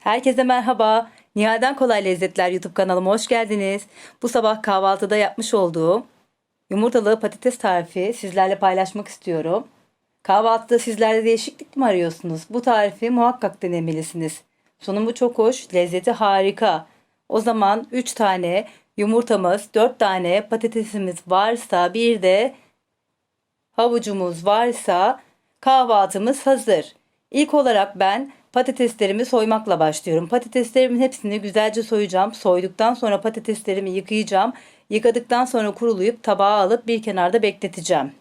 Herkese merhaba. Nihal'den Kolay Lezzetler YouTube kanalıma hoş geldiniz. Bu sabah kahvaltıda yapmış olduğum yumurtalı patates tarifi sizlerle paylaşmak istiyorum. Kahvaltıda sizler de değişiklik mi arıyorsunuz? Bu tarifi muhakkak denemelisiniz. Sunumu çok hoş, lezzeti harika. O zaman 3 tane yumurtamız, 4 tane patatesimiz varsa bir de havucumuz varsa kahvaltımız hazır. İlk olarak ben patateslerimi soymakla başlıyorum. Patateslerimin hepsini güzelce soyacağım. Soyduktan sonra patateslerimi yıkayacağım. Yıkadıktan sonra kurulayıp tabağa alıp bir kenarda bekleteceğim.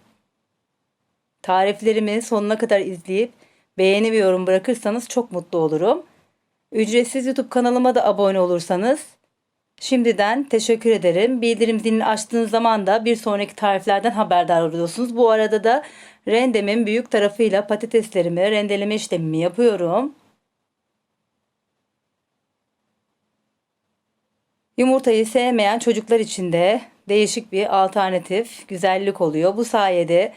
Tariflerimi sonuna kadar izleyip beğeni ve yorum bırakırsanız çok mutlu olurum. Ücretsiz YouTube kanalıma da abone olursanız Şimdiden teşekkür ederim. Bildirim zilini açtığınız zaman da bir sonraki tariflerden haberdar oluyorsunuz. Bu arada da rendemin büyük tarafıyla patateslerimi rendeleme işlemimi yapıyorum. Yumurtayı sevmeyen çocuklar için de değişik bir alternatif güzellik oluyor. Bu sayede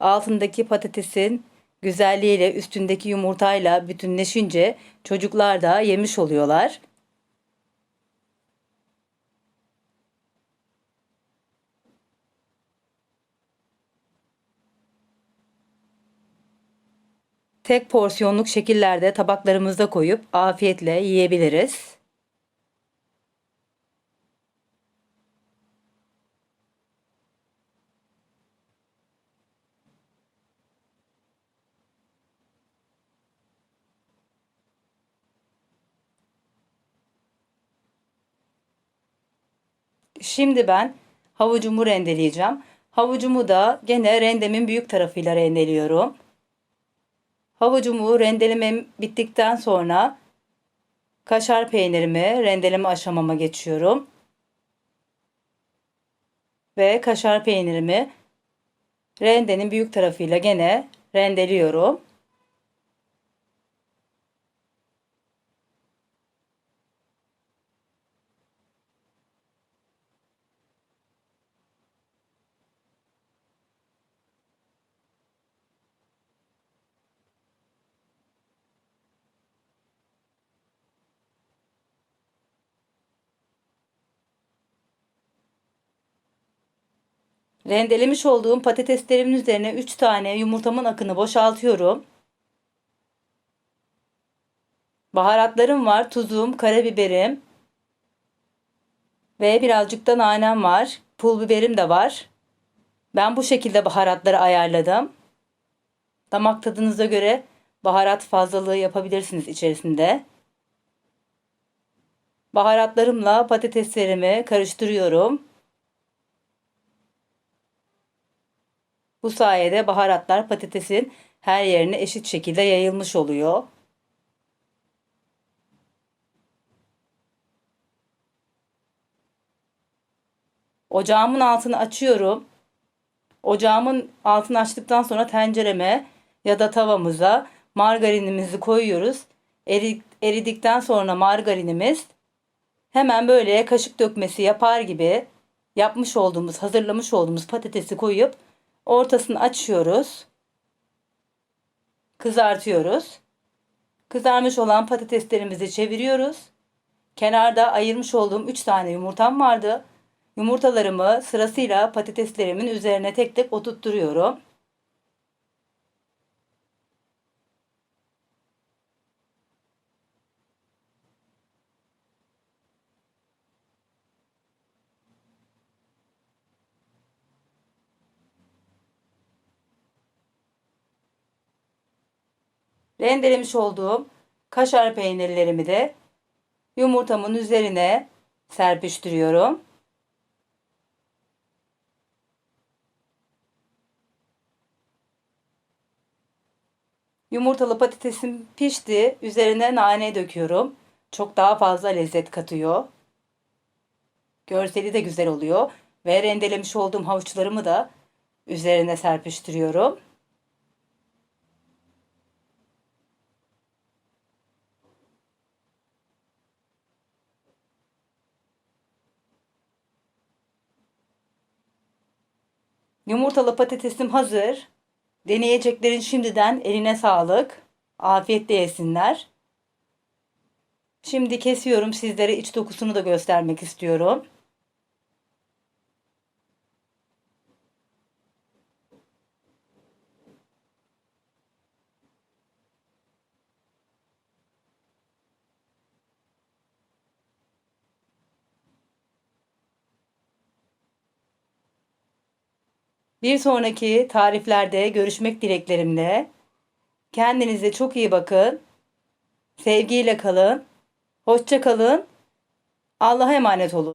altındaki patatesin güzelliğiyle üstündeki yumurtayla bütünleşince çocuklar da yemiş oluyorlar. tek porsiyonluk şekillerde tabaklarımıza koyup afiyetle yiyebiliriz. Şimdi ben havucumu rendeleyeceğim. Havucumu da gene rendemin büyük tarafıyla rendeliyorum. Havucumu rendelemem bittikten sonra kaşar peynirimi rendeleme aşamama geçiyorum. Ve kaşar peynirimi rendenin büyük tarafıyla gene rendeliyorum. Rendelemiş olduğum patateslerimin üzerine 3 tane yumurtamın akını boşaltıyorum. Baharatlarım var. Tuzum, karabiberim ve birazcık da nanem var. Pul biberim de var. Ben bu şekilde baharatları ayarladım. Damak tadınıza göre baharat fazlalığı yapabilirsiniz içerisinde. Baharatlarımla patateslerimi karıştırıyorum. Bu sayede baharatlar patatesin her yerine eşit şekilde yayılmış oluyor. Ocağımın altını açıyorum. Ocağımın altını açtıktan sonra tencereme ya da tavamıza margarinimizi koyuyoruz. eridikten sonra margarinimiz hemen böyle kaşık dökmesi yapar gibi yapmış olduğumuz, hazırlamış olduğumuz patatesi koyup Ortasını açıyoruz. Kızartıyoruz. Kızarmış olan patateslerimizi çeviriyoruz. Kenarda ayırmış olduğum 3 tane yumurtam vardı. Yumurtalarımı sırasıyla patateslerimin üzerine tek tek oturtturuyorum. Rendelemiş olduğum kaşar peynirlerimi de yumurtamın üzerine serpiştiriyorum. Yumurtalı patatesim pişti. Üzerine nane döküyorum. Çok daha fazla lezzet katıyor. Görseli de güzel oluyor. Ve rendelemiş olduğum havuçlarımı da üzerine serpiştiriyorum. Yumurtalı patatesim hazır. Deneyeceklerin şimdiden eline sağlık. Afiyetle yesinler. Şimdi kesiyorum. Sizlere iç dokusunu da göstermek istiyorum. Bir sonraki tariflerde görüşmek dileklerimle. Kendinize çok iyi bakın. Sevgiyle kalın. Hoşça kalın. Allah'a emanet olun.